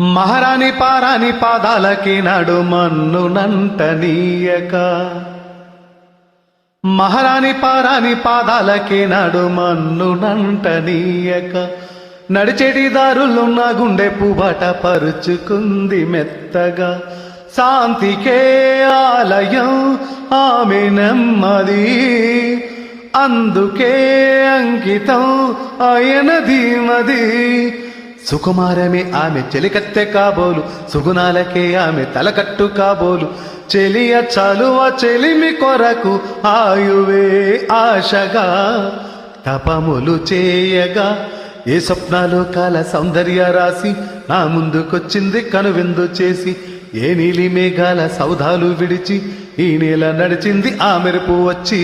మహారాణి పారాణి పాదాలకి నడుమన్ను నంటనీయక. మహారాణి పారాణి పాదాలకి నడుమన్ను నంటనీయక. నీయక నడిచెడి దారులున్న గుండె పుబట పరుచుకుంది మెత్తగా. శాంతికే ఆలయం ఆమె నెమ్మది. అందుకే అంకితం ఆయన ధీమది సుకుమారమే ఆమె చెలికత్తె కాబోలు సుగుణాలకే ఆమె తలకట్టు కాబోలు. చెలియ చాలువ చెలిమి కొరకు ఆయువే ఆశగా తపములు చేయగా. ఏ స్వప్నాలు కాల సౌందర్య రాసి నా ముందుకొచ్చింది కనువిందు చేసి. ఏ నీలి మేఘాల సౌధాలు విడిచి ఈ నేల నడిచింది ఆ మెరుపు వచ్చి.